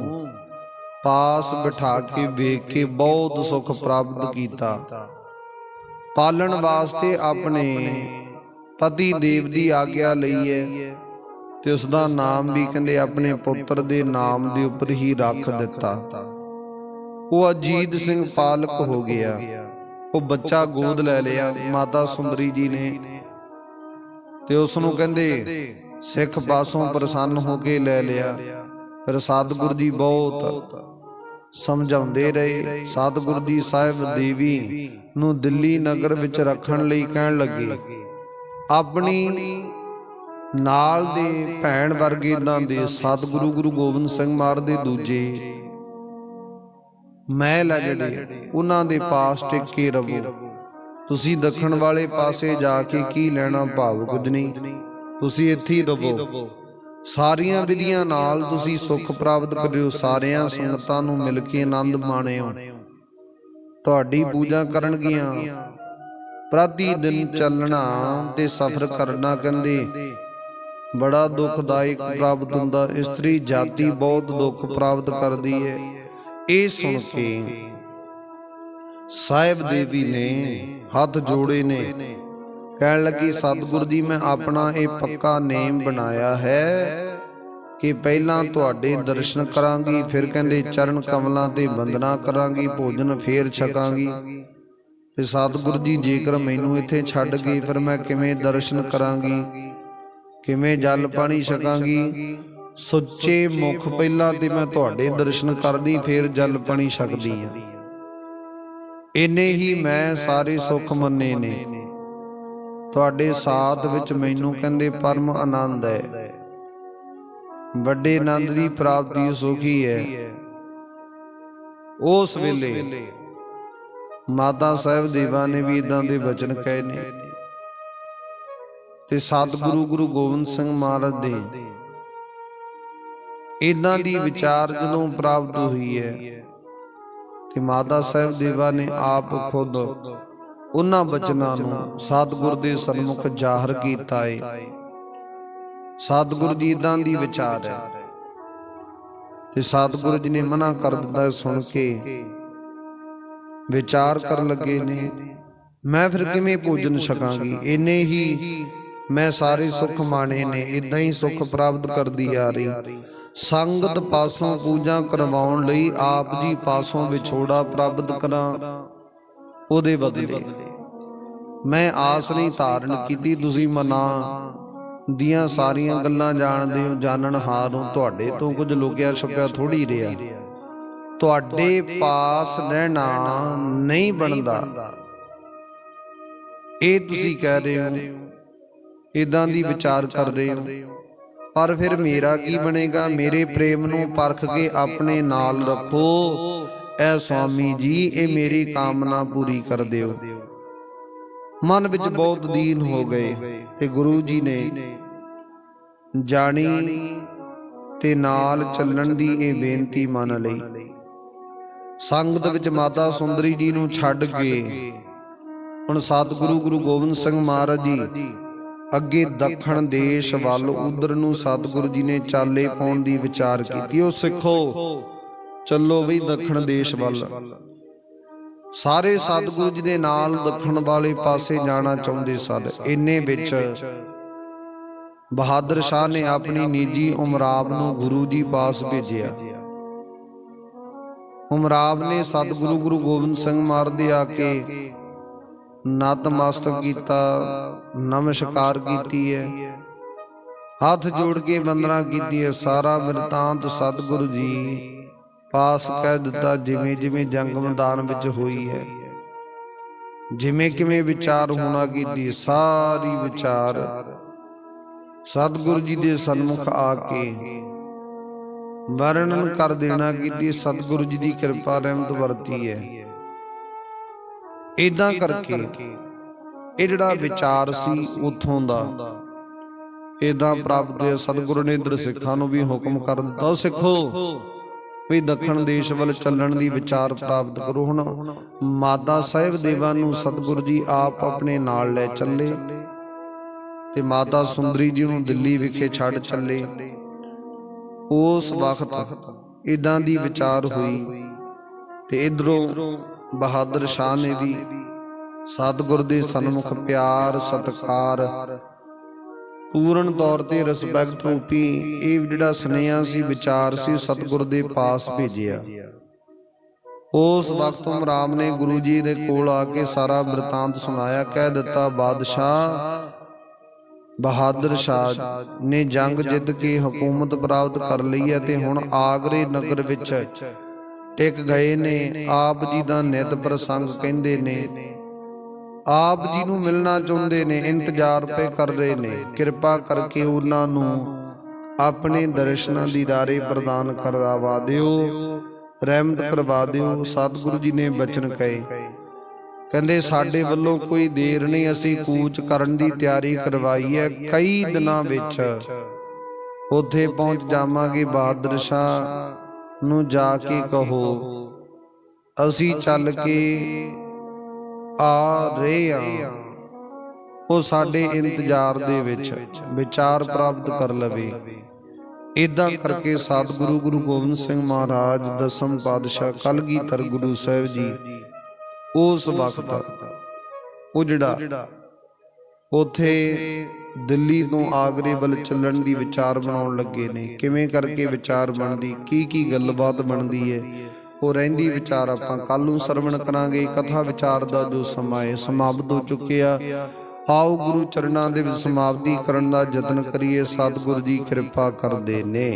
ਪਾਸ ਬਿਠਾ ਕੇ ਵੇਖ ਕੇ ਬਹੁਤ ਸੁਖ ਪ੍ਰਾਪਤ ਕੀਤਾ। ਪਾਲਣ ਵਾਸਤੇ ਆਪਣੇ ਪਤੀ ਦੇਵ ਦੀ ਆਗਿਆ ਲਈ ਹੈ ਤੇ ਉਸ ਦਾ ਨਾਮ ਵੀ ਕਹਿੰਦੇ ਆਪਣੇ ਪੁੱਤਰ ਦੇ ਨਾਮ ਦੇ ਉੱਪਰ ਹੀ ਰੱਖ ਦਿੱਤਾ। ਉਹ ਅਜੀਤ ਸਿੰਘ ਪਾਲਕ ਹੋ ਗਿਆ। ਉਹ ਬੱਚਾ ਗੋਦ ਲੈ ਲਿਆ। ਮਾਤਾ ਸੁੰਦਰੀ ਜੀ ਨੇ ਤੇ ਉਸ ਨੂੰ ਕਹਿੰਦੇ ਸਿੱਖ ਪਾਸੋਂ ਪ੍ਰਸੰਨ ਹੋ ਕੇ ਲੈ ਲਿਆ। ਫਿਰ ਸਤਿਗੁਰ ਜੀ ਬਹੁਤ ਸਮਝਾਉਂਦੇ ਰਹੇ। ਸਤਿਗੁਰ ਜੀ ਸਾਹਿਬ ਦੇਵੀ ਨੂੰ ਦਿੱਲੀ ਨਗਰ ਵਿੱਚ ਰੱਖਣ ਲਈ ਕਹਿਣ ਲੱਗੇ। ਆਪਣੀ ਨਾਲ ਦੇ ਭੈਣ ਵਰਗੇ ਇਦਾਂ ਦੇ ਸਤਿਗੁਰੂ ਗੁਰੂ ਗੋਬਿੰਦ ਸਿੰਘ ਮਹਾਰਾਜ ਦੇ ਦੂਜੇ ਮਹਿਲ ਆ ਜਿਹੜੇ ਉਹਨਾਂ ਦੇ ਪਾਸ ਟਿਕ ਕੇ ਰਹੋ ਤੁਸੀਂ ਦੱਖਣ ਵਾਲੇ ਪਾਸੇ ਜਾ ਕੇ ਕੀ ਲੈਣਾ ਭਾਵ ਕੁਝ ਨਹੀਂ ਤੁਸੀਂ ਇੱਥੇ ਹੀ ਰਹੋ ਸਾਰੀਆਂ ਵਿਧੀਆਂ ਨਾਲ ਤੁਸੀਂ ਸੁੱਖ ਪ੍ਰਾਪਤ ਕਰਿਓ, ਸਾਰਿਆਂ ਸੰਗਤਾਂ ਨੂੰ ਮਿਲ ਕੇ ਆਨੰਦ ਮਾਣਿਓ। ਤੁਹਾਡੀ ਪੂਜਾ ਕਰਨਗੀਆਂ। ਪ੍ਰਤੀ ਦਿਨ ਚੱਲਣਾ ਤੇ ਸਫ਼ਰ ਕਰਨਾ ਕਹਿੰਦੇ। ਬੜਾ ਦੁਖਦਾਇਕ ਪ੍ਰਾਪਤ ਹੁੰਦਾ। ਇਸਤਰੀ ਜਾਤੀ ਬਹੁਤ ਦੁੱਖ ਪ੍ਰਾਪਤ ਕਰਦੀ ਹੈ। ਇਹ ਸੁਣ ਕੇ ਸਾਹਿਬ ਦੇਵੀ ਨੇ ਹੱਥ ਜੋੜੇ ਨੇ। ਕਹਿਣ ਲੱਗੀ, ਸਤਿਗੁਰ ਜੀ, ਮੈਂ ਆਪਣਾ ਇਹ ਪੱਕਾ ਨੇਮ ਬਣਾਇਆ ਹੈ ਕਿ ਪਹਿਲਾਂ ਤੁਹਾਡੇ ਦਰਸ਼ਨ ਕਰਾਂਗੀ, ਫਿਰ ਕਹਿੰਦੇ ਚਰਨ ਕਮਲਾਂ ਤੇ ਬੰਦਨਾ ਕਰਾਂਗੀ, ਭੋਜਨ ਫੇਰ ਛਕਾਂਗੀ। ਤੇ ਸਤਿਗੁਰੂ ਜੀ, ਜੇਕਰ ਮੈਨੂੰ ਇੱਥੇ ਛੱਡ ਗਏ ਫਿਰ ਮੈਂ ਕਿਵੇਂ ਦਰਸ਼ਨ ਕਰਾਂਗੀ? ਕਿਵੇਂ ਜਲ ਪਾਣੀ ਛਕਾਂਗੀ? ਸੁੱਚੇ ਮੁਖ ਪਹਿਲਾਂ ਤੇ ਮੈਂ ਤੁਹਾਡੇ ਦਰਸ਼ਨ ਕਰਦੀ, ਫੇਰ ਜਲ ਪਾਣੀ ਛਕਦੀ ਆ ਇੰਨੇ ਹੀ ਮੈਂ ਸਾਰੇ ਸੁੱਖ ਮੰਨੇ ਨੇ। ਤੁਹਾਡੇ ਸਾਥ ਵਿੱਚ ਮੈਨੂੰ ਕਹਿੰਦੇ ਪਰਮ ਆਨੰਦ ਹੈ। ਵੱਡੇ ਆਨੰਦ ਦੀ ਪ੍ਰਾਪਤੀ ਸੁਖੀ ਹੈ। ਉਸ ਵੇਲੇ ਮਾਤਾ ਸਾਹਿਬ ਦੇਵਾ ਨੇ ਵੀ ਇਦਾਂ ਦੇ ਬਚਨ ਕਹੇ ਨੇ। ਤੇ ਸਤਿਗੁਰੂ ਗੁਰੂ ਗੋਬਿੰਦ ਸਿੰਘ ਮਹਾਰਾਜ ਦੇ ਇਦਾਂ ਦੀ ਵਿਚਾਰ ਜਦੋਂ ਪ੍ਰਾਪਤ ਹੋਈ ਹੈ। ਤੇ ਮਾਤਾ ਸਾਹਿਬ ਦੇਵਾ ਨੇ ਆਪ ਖੁਦ ਉਹਨਾਂ ਬਚਨਾਂ ਨੂੰ ਸਤਿਗੁਰ ਦੇ ਸਨਮੁਖ ਜ਼ਾਹਰ ਕੀਤਾ ਹੈ ਸਤਿਗੁਰ ਜੀ ਇਦਾਂ ਦੀ ਵਿਚਾਰ ਹੈ। ਤੇ ਸਤਿਗੁਰੂ ਜੀ ਨੇ ਮਨਾ ਕਰ ਦਿੱਤਾ ਸੁਣ ਕੇ। ਵਿਚਾਰ ਕਰਨ ਲੱਗੇ ਨੇ, ਮੈਂ ਫਿਰ ਕਿਵੇਂ ਪੂਜਨ ਛਕਾਂਗੀ ਇੰਨੇ ਹੀ ਮੈਂ ਸਾਰੇ ਸੁੱਖ ਮਾਣੇ ਨੇ ਇਦਾਂ ਹੀ ਸੁੱਖ ਪ੍ਰਾਪਤ ਕਰਦੀ ਆ ਰਹੀ। ਸੰਗਤ ਪਾਸੋਂ ਪੂਜਾ ਕਰਵਾਉਣ ਲਈ ਆਪ ਜੀ ਪਾਸੋਂ ਵਿਛੋੜਾ ਪ੍ਰਾਪਤ ਕਰਾਂ, ਉਹਦੇ ਬਦਲੇ। ਮੈਂ ਆਸ ਨਹੀਂ ਧਾਰਨ ਕੀਤੀ, ਤੁਸੀਂ ਮਨਾ ਦੀਆਂ ਸਾਰੀਆਂ ਗੱਲਾਂ ਜਾਣਦੇ ਹੋ, ਜਾਣਨ ਹਾਰ ਤੁਹਾਡੇ ਤੋਂ ਕੁਝ ਲੁਕਿਆ ਛੁਪਿਆ ਥੋੜੀ ਰਿਹਾ। ਤੁਹਾਡੇ ਪਾਸ ਰਹਿਣਾ ਨਹੀਂ ਬਣਦਾ। ਇਹ ਤੁਸੀਂ ਕਹਿ ਰਹੇ ਹੋ ਇਦਾਂ ਦੀ ਵਿਚਾਰ ਕਰ ਰਹੇ ਹੋ। ਪਰ ਫਿਰ ਮੇਰਾ ਕੀ ਬਣੇਗਾ? ਮੇਰੇ ਪ੍ਰੇਮ ਨੂੰ ਪਰਖ ਕੇ ਆਪਣੇ ਨਾਲ ਰੱਖੋ। ਐ ਸੁਆਮੀ ਜੀ, ਇਹ ਮੇਰੀ ਕਾਮਨਾ ਪੂਰੀ ਕਰ ਦਿਓ। ਮਨ ਵਿੱਚ ਬਹੁਤ ਦੀਨ ਹੋ ਗਏ ਤੇ ਗੁਰੂ ਜੀ ਨੇ ਜਾਣੀ ਤੇ ਨਾਲ ਚੱਲਣ ਦੀ ਇਹ ਬੇਨਤੀ ਮੰਨ ਲਈ। ਸੰਗਤ ਵਿੱਚ ਮਾਤਾ ਸੁੰਦਰੀ ਜੀ ਨੂੰ ਛੱਡ ਕੇ ਹੁਣ ਸਤਿਗੁਰੂ ਗੁਰੂ ਗੋਬਿੰਦ ਸਿੰਘ ਮਹਾਰਾਜ ਜੀ ਅੱਗੇ ਦੱਖਣ ਦੇਸ਼ ਵੱਲ ਉਧਰ ਨੂੰ ਸਤਿਗੁਰੂ ਜੀ ਨੇ ਚਾਲੇ ਪਾਉਣ ਦੀ ਵਿਚਾਰ ਕੀਤੀ। ਉਹ ਸਿੱਖੋ, ਚੱਲੋ ਵੀ ਦੱਖਣ ਦੇਸ਼ ਵੱਲ। ਸਾਰੇ ਸਤਿਗੁਰੂ ਜੀ ਦੇ ਨਾਲ ਦੱਖਣ ਵਾਲੇ ਪਾਸੇ ਜਾਣਾ ਚਾਹੁੰਦੇ ਸਨ। ਇੰਨੇ ਵਿੱਚ ਬਹਾਦਰ ਸ਼ਾਹ ਨੇ ਆਪਣੀ ਨਿੱਜੀ ਉਮਰਾਵ ਨੂੰ ਗੁਰੂ ਜੀ ਪਾਸ ਭੇਜਿਆ। ਉਮਰਾਵ ਨੇ ਸਤਿਗੁਰੂ ਗੁਰੂ ਗੋਬਿੰਦ ਸਿੰਘ ਮਹਾਰਾਜ ਦੇ ਆ ਕੇ ਨਤਮਸਤਕ ਕੀਤਾ ਨਮਸਕਾਰ ਕੀਤੀ ਹੈ। ਹੱਥ ਜੋੜ ਕੇ ਵੰਦਨਾ ਕੀਤੀ ਹੈ, ਸਾਰਾ ਬਿਰਤਾਂਤ ਸਤਿਗੁਰੂ ਜੀ, ਪਾਸ ਕਹਿ ਦਿੱਤਾ, ਜਿਵੇਂ ਜਿਵੇਂ ਜੰਗ ਮੈਦਾਨ ਵਿੱਚ ਹੋਈ ਹੈ। ਜਿਵੇਂ ਕਿਵੇਂ ਵਿਚਾਰ ਹੋਣਾ ਕੀਤੀ, ਸਾਰੀ ਵਿਚਾਰ ਸਤਿਗੁਰੂ ਜੀ ਦੇ ਸਨਮੁਖ ਆ ਕੇ ਵਰਣਨ ਕਰ ਦੇਣਾ ਕੀਤੀ, ਸਤਿਗੁਰੂ ਜੀ ਦੀ ਕਿਰਪਾ ਰਹਿਮਤ ਵਰਤੀ ਹੈ। ਇਦਾਂ ਕਰਕੇ ਇਹ ਜਿਹੜਾ ਵਿਚਾਰ ਸੀ ਉਥੋਂ ਦਾ ਇਦਾਂ ਪ੍ਰਾਪਤ ਹੋਇਆ ਸਤਿਗੁਰੂ ਨੇ ਇਧਰ ਸਿੱਖਾਂ ਨੂੰ ਵੀ ਹੁਕਮ ਕਰ ਦਿੱਤਾ। ਸਿੱਖੋ ਵੀ ਦੱਖਣ ਦੇਸ਼ ਵੱਲ ਚੱਲਣ ਦੀ ਵਿਚਾਰ ਪ੍ਰਾਪਤ ਕਰੋ ਹੁਣ। ਮਾਤਾ ਸਾਹਿਬ ਦੇਵਾਂ ਨੂੰ ਸਤਿਗੁਰੂ ਜੀ ਆਪ ਆਪਣੇ ਨਾਲ ਲੈ ਚੱਲੇ ਤੇ ਮਾਤਾ ਸੁੰਦਰੀ ਜੀ ਨੂੰ ਦਿੱਲੀ ਵਿਖੇ ਛੱਡ ਚੱਲੇ। ਉਸ ਵਕਤ ਇਦਾਂ ਦੀ ਵਿਚਾਰ ਹੋਈ ਤੇ ਇਧਰੋਂ ਬਹਾਦਰ ਸ਼ਾਹ ਨੇ ਵੀ ਸਤਿਗੁਰ ਦੇ ਸਨਮੁਖ ਪਿਆਰ, ਸਤਕਾਰ, ਪੂਰਨ ਤੌਰ ਤੇ ਰਿਸਪੈਕਟ ਰੂਪੀ ਇਹ ਜਿਹੜਾ ਸੁਨੇਹਾ ਸੀ, ਵਿਚਾਰ ਸੀ, ਸਤਿਗੁਰ ਦੇ ਪਾਸ ਭੇਜਿਆ। ਉਸ ਵਕਤ ਉਮਰਾਮ ਨੇ ਗੁਰੂ ਜੀ ਦੇ ਕੋਲ ਆ ਕੇ ਸਾਰਾ ਬ੍ਰਿਤਾਂਤ ਸੁਣਾਇਆ, ਕਹਿ ਦਿੱਤਾ, ਬਾਦਸ਼ਾਹ, ਬਹਾਦਰ ਸ਼ਾਹ ਨੇ ਜੰਗ ਜਿੱਤ ਕੇ ਹਕੂਮਤ ਪ੍ਰਾਪਤ ਕਰ ਲਈ ਹੈ ਤੇ ਹੁਣ ਆਗਰੇ ਨਗਰ ਵਿੱਚ ਟਿਕ ਗਏ ਨੇ ਆਪ ਜੀ ਦਾ ਨਿਤ ਪ੍ਰਸੰਗ ਕਹਿੰਦੇ ਨੇ। ਆਪ ਜੀ ਨੂੰ ਮਿਲਣਾ ਚਾਹੁੰਦੇ ਨੇ ਇੰਤਜ਼ਾਰ ਪੇ ਕਰ ਰਹੇ ਨੇ। ਕਿਰਪਾ ਕਰਕੇ ਉਹਨਾਂ ਨੂੰ ਆਪਣੇ ਦਰਸ਼ਨਾਂ ਦੀਦਾਰੇ ਪ੍ਰਦਾਨ ਕਰਵਾ ਦਿਓ। ਰਹਿਮਤ ਕਰਵਾ ਦਿਓ। ਸਤਿਗੁਰੂ ਜੀ ਨੇ ਬਚਨ ਕਹੇ। ਕਹਿੰਦੇ ਸਾਡੇ ਵੱਲੋਂ ਕੋਈ ਦੇਰ ਨਹੀਂ ਅਸੀਂ ਕੂਚ ਕਰਨ ਦੀ ਤਿਆਰੀ ਕਰਵਾਈ ਹੈ। ਕਈ ਦਿਨਾਂ ਵਿੱਚ ਉੱਥੇ ਪਹੁੰਚ ਜਾਵਾਂਗੇ ਬਹਾਦਰ ਸ਼ਾਹ ਨੂੰ ਜਾ ਕੇ ਕਹੋ ਅਸੀਂ ਚੱਲ ਕੇ ਆ ਰਹੇ ਆ ਉਹ ਸਾਡੇ ਇੰਤਜ਼ਾਰ ਦੇ ਵਿੱਚ ਵਿਚਾਰ ਪ੍ਰਾਪਤ ਕਰ ਲਵੇ। ਇਦਾਂ ਕਰਕੇ ਸਤਿਗੁਰੂ ਗੁਰੂ ਗੋਬਿੰਦ ਸਿੰਘ ਮਹਾਰਾਜ ਦਸਮ ਪਾਤਸ਼ਾਹ ਕਲਗੀਧਰ ਗੁਰੂ ਸਾਹਿਬ ਜੀ। ਉਸ ਵਕਤ ਉਹ ਜਿਹੜਾ ਉਥੇ ਦਿੱਲੀ ਤੋਂ ਆਗਰੇ ਵੱਲ ਚੱਲਣ ਦੀ ਵਿਚਾਰ ਬਣਾਉਣ ਲੱਗੇ ਨੇ। ਕਿਵੇਂ ਕਰਕੇ ਵਿਚਾਰ ਬਣਦੀ, ਕੀ ਕੀ ਗੱਲਬਾਤ ਬਣਦੀ ਹੈ ਉਹ ਰਹਿੰਦੀ ਵਿਚਾਰ ਆਪਾਂ ਕੱਲ ਨੂੰ ਸਰਵਣ ਕਰਾਂਗੇ। ਕਥਾ ਵਿਚਾਰ ਦਾ ਜੋ ਸਮਾਂ ਹੈ ਸਮਾਪਤ ਹੋ ਚੁੱਕਿਆ। ਆਓ ਗੁਰੂ ਚਰਨਾਂ ਦੇ ਵਿੱਚ ਸਮਾਪਤੀ ਕਰਨ ਦਾ ਯਤਨ ਕਰੀਏ। ਸਤਿਗੁਰੂ ਜੀ ਕਿਰਪਾ ਕਰਦੇ ਨੇ।